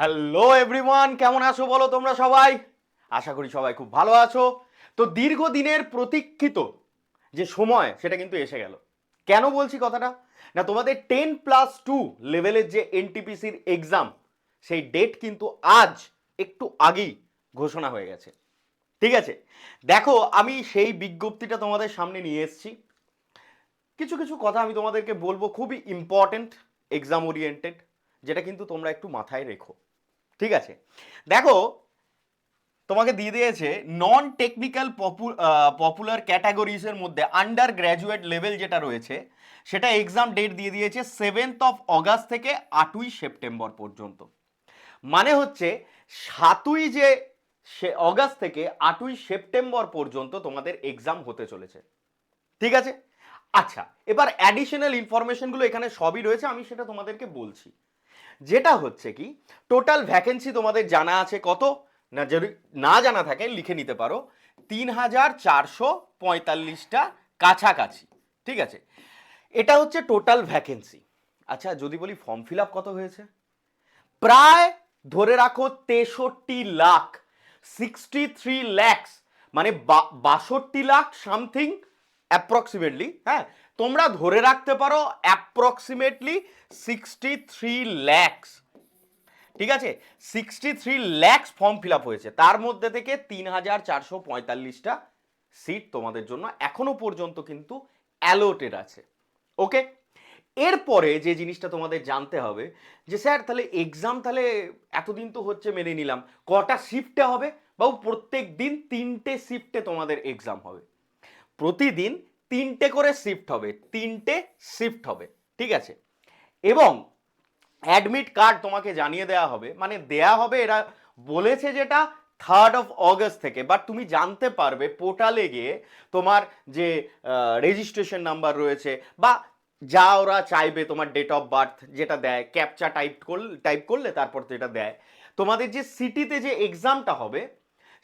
Hello everyone কেমন আছো বলো তোমরা সবাই? আশা করি সবাই খুব ভালো আছো। তো দীর্ঘদিনের প্রতীক্ষিত যে সময়, সেটা কিন্তু এসে গেল। কেন বলছি কথাটা? না, তোমাদের টেন প্লাস টু লেভেলের যে এনটিপিসির এক্সাম সেই ডেট কিন্তু আজ একটু আগেই ঘোষণা হয়ে গেছে। ঠিক আছে? দেখো, আমি সেই বিজ্ঞপ্তিটা তোমাদের সামনে নিয়ে এসেছি। কিছু কিছু কথা আমি তোমাদেরকে বলব খুবই ইম্পর্ট্যান্ট এক্সাম ওরিয়েন্টেড যেটা কিন্তু তোমরা একটু মাথায় রেখো। ঠিক আছে? দেখো, তোমাকে দিয়ে দিয়েছে নন টেকনিক্যাল পপুলার ক্যাটাগরিজের মধ্যে আন্ডার গ্র্যাজুয়েট লেভেল যেটা রয়েছে, সেটা এক্সাম ডেট দিয়ে দিয়েছে সেভেন্থ অফ অগাস্ট থেকে আটই সেপ্টেম্বর পর্যন্ত। মানে হচ্ছে সাতই যে সে- অগাস্ট থেকে আটই সেপ্টেম্বর পর্যন্ত তোমাদের এক্সাম হতে চলেছে। ঠিক আছে? আচ্ছা এবার অ্যাডিশনাল ইনফরমেশনগুলো এখানে সবই রয়েছে, আমি সেটা তোমাদেরকে বলছি। যেটা হচ্ছে কি টোটাল ভ্যাকেন্সি তোমাদের জানা আছে কত? না, যদি না জানা থাকে, লিখে নিতে পারো। তিন হাজার চারশো পঁয়তাল্লিশটা কাছাকাছি, ঠিক আছে? এটা হচ্ছে টোটাল ভ্যাকেন্সি আচ্ছা যদি বলি ফর্ম ফিল কত হয়েছে? প্রায় ধরে রাখো তেষট্টি লাখ সিক্সটি থ্রি ল্যাক্স মানে বাষট্টি লাখ সামথিং অ্যাপ্রক্সিমেটলি হ্যাঁ? তোমরা ধরে রাখতে পারো অ্যাপ্রক্সিমেটলি সিক্সটি থ্রি ল্যাক্স ঠিক আছে? Sixty three lakhs form fill up হয়েছে। তার মধ্যে থেকে তিন হাজার চারশো পঁয়তাল্লিশটা সিট তোমাদের জন্য এখনও পর্যন্ত কিন্তু অ্যালোটেড আছে। ওকে এরপরে যে জিনিসটা তোমাদের জানতে হবে, যে স্যার, তাহলে এক্সাম তাহলে এতদিন তো হচ্ছে মেনে নিলাম। কটা শিফটে হবে? বাবু প্রত্যেক দিন তিনটে শিফটে তোমাদের এক্সাম হবে। প্রতিদিন তিনটে করে শিফট হবে, তিনটে শিফট হবে, ঠিক আছে? এবং অ্যাডমিট কার্ড তোমাকে জানিয়ে দেওয়া হবে মানে দেয়া হবে এরা বলেছে যেটা থার্ড অফ অগস্ট থেকে বাট তুমি জানতে পারবে পোর্টালে গিয়ে তোমার যে রেজিস্ট্রেশন নাম্বার রয়েছে বা যা ওরা চাইবে তোমার ডেট অফ বার্থ যেটা দেয় ক্যাপচা টাইপ করলে টাইপ করলে তারপর যেটা দেয়, তোমাদের যে সিটিতে যে এক্সামটা হবে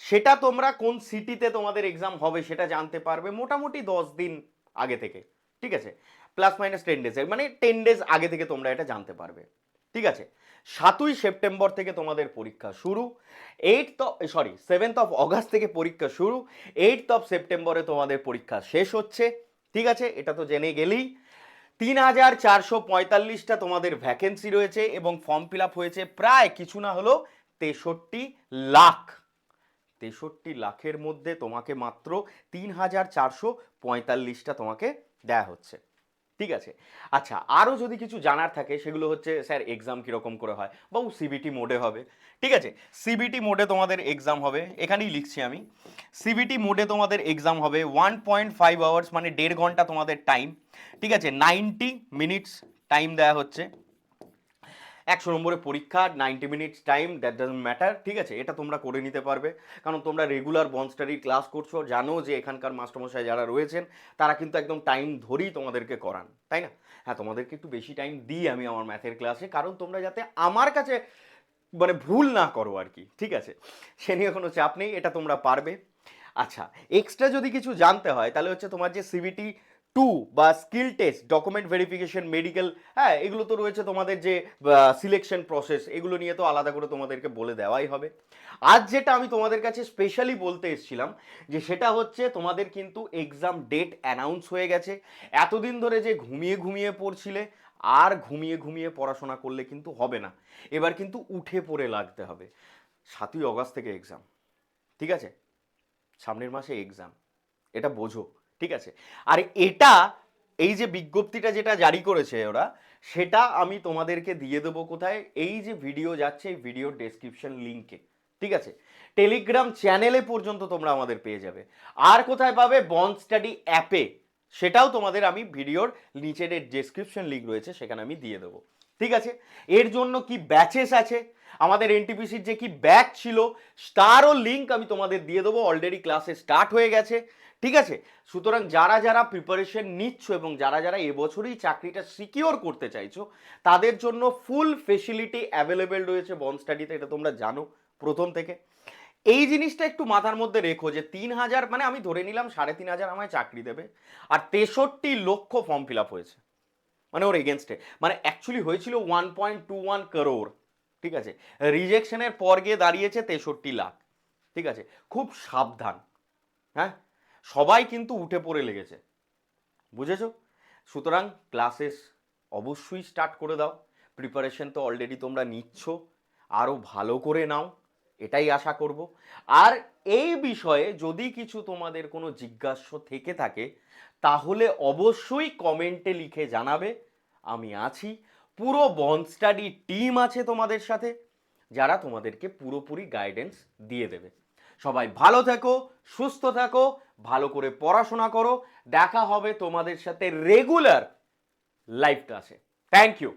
সেটা তোমরা কোন সিটিতে তোমাদের এক্সাম হবে সেটা জানতে পারবে মোটামুটি দশ দিন আগে থেকে, ঠিক আছে? প্লাস মাইনাস টেন ডেজ মানে টেন ডেজ আগে থেকে তোমরা এটা জানতে পারবে, ঠিক আছে? সাতই সেপ্টেম্বর থেকে তোমাদের পরীক্ষা শুরু eight sorry seventh of August থেকে পরীক্ষা শুরু এইট অফ সেপ্টেম্বরে তোমাদের পরীক্ষা শেষ হচ্ছে, ঠিক আছে? এটা তো জেনে গেলেই। তিন হাজার চারশো পঁয়তাল্লিশটা তোমাদের ভ্যাকেন্সি রয়েছে এবং ফর্ম ফিল আপ হয়েছে প্রায় কিছু না হলো তেষট্টি লাখ। তেষট্টি লাখের মধ্যে তোমাকে মাত্র তিন হাজার চারশো পঁয়তাল্লিশটা তোমাকে দেয়া হচ্ছে। ঠিক আছে? আচ্ছা আরও যদি কিছু জানার থাকে, সেগুলো হচ্ছে, স্যার এক্সাম কীরকম করে হয়? বা ও সিবিটি মোডে হবে। ঠিক আছে? সিবিটি মোডে তোমাদের এক্সাম হবে। এখানেই লিখছি আমি। সিবিটি মোডে তোমাদের এক্সাম হবে ওয়ান পয়েন্ট ফাইভ আওয়ার্স মানে দেড় ঘণ্টা তোমাদের টাইম ঠিক আছে? নাইনটি মিনিটস টাইম দেওয়া হচ্ছে। একশো নম্বরের পরীক্ষা ninety minutes time that doesn't matter ঠিক আছে? এটা তোমরা করে নিতে পারবে। কারণ তোমরা রেগুলার বন স্টাডি ক্লাস করছ, জানো যে এখানকার মাস্টারমশাই যারা রয়েছেন, তারা কিন্তু একদম টাইম ধরেই তোমাদেরকে করান, তাই না? হ্যাঁ তোমাদেরকে একটু বেশি টাইম দিই আমি আমার ম্যাথের ক্লাসে কারণ তোমরা যাতে আমার কাছে মানে ভুল না করো আর কি, ঠিক আছে? সে নিয়ে কোনো চাপ নেই, এটা তোমরা পারবে। আচ্ছা এক্সট্রা যদি কিছু জানতে হয়, তাহলে হচ্ছে তোমার যে সিবিটি টু বা skill test document verification medical হ্যাঁ এগুলো তো রয়েছে তোমাদের যে সিলেকশন প্রসেস এগুলো নিয়ে তো আলাদা করে তোমাদেরকে বলে দেওয়াই হবে। আজ যেটা আমি তোমাদের কাছে স্পেশালি বলতে এসেছিলাম, যে সেটা হচ্ছে তোমাদের কিন্তু এক্সাম ডেট অ্যানাউন্স হয়ে গেছে। এতদিন ধরে যে ঘুমিয়ে ঘুমিয়ে পড়ছিলে, আর ঘুমিয়ে ঘুমিয়ে পড়াশোনা করলে কিন্তু হবে না। এবার কিন্তু উঠে পড়ে লাগতে হবে। সাতই অগাস্ট থেকে এক্সাম ঠিক আছে? সামনের মাসে এক্সাম এটা বোঝো। ঠিক আছে? আর এটা, এই যে বিজ্ঞপ্তিটা যেটা জারি করেছে ওরা, সেটা আমি তোমাদেরকে দিয়ে দেবো কোথায়? এই যে ভিডিও যাচ্ছে, এই ভিডিও ডেসক্রিপশন লিঙ্কে ঠিক আছে? টেলিগ্রাম চ্যানেলে পর্যন্ত তোমরা আমাদের পেয়ে যাবে। আর কোথায় পাবে? বন স্টাডি অ্যাপে সেটাও তোমাদের আমি ভিডিওর নিচের ডেসক্রিপশন লিঙ্ক রয়েছে, সেখানে আমি দিয়ে দেবো। ঠিক আছে? এর জন্য কি ব্যাচেস আছে? আমাদের এনটিপিসির যে কি ব্যাচ ছিল, তারও লিঙ্ক আমি তোমাদের দিয়ে দেবো। অলরেডি ক্লাসে স্টার্ট হয়ে গেছে। ঠিক আছে? সুতরাং যারা যারা প্রিপারেশন নিচ্ছ এবং যারা যারা এবছরই চাকরিটা সিকিওর করতে চাইছো, তাদের জন্য ফুল ফেসিলিটি অ্যাভেলেবেল রয়েছে বন স্টাডিতে এটা তোমরা জানো প্রথম থেকে। এই জিনিসটা একটু মাথার মধ্যে রেখো যে তিন হাজার মানে আমি ধরে নিলাম সাড়ে তিন হাজার আমায় চাকরি দেবে, আর তেষট্টি লক্ষ ফর্ম ফিল আপ হয়েছে। মানে ওর এগেনস্টে মানে অ্যাকচুয়ালি হয়েছিল one point two one crore ঠিক আছে? রিজেকশনের পর গিয়ে দাঁড়িয়েছে তেষট্টি লাখ, ঠিক আছে? খুব সাবধান হ্যাঁ? সবাই কিন্তু উঠে পড়ে লেগেছে। বুঝেছ? সুতরাং ক্লাসেস অবশ্যই স্টার্ট করে দাও। প্রিপারেশন তো অলরেডি তোমরা নিচ্ছ। আরও ভালো করে নাও। এটাই আশা করব। আর এই বিষয়ে যদি কিছু তোমাদের কোনো জিজ্ঞাস্য থেকে থাকে, তাহলে অবশ্যই কমেন্টে লিখে জানাবে। আমি আছি। পুরো বন স্টাডি টিম আছে তোমাদের সাথে, যারা তোমাদেরকে পুরোপুরি গাইডেন্স দিয়ে দেবে। সবাই ভালো থেকো, সুস্থ থাকো ভালো করে পড়াশোনা করো। দেখা হবে তোমাদের সাথে রেগুলার লাইভ ক্লাসে থ্যাংক ইউ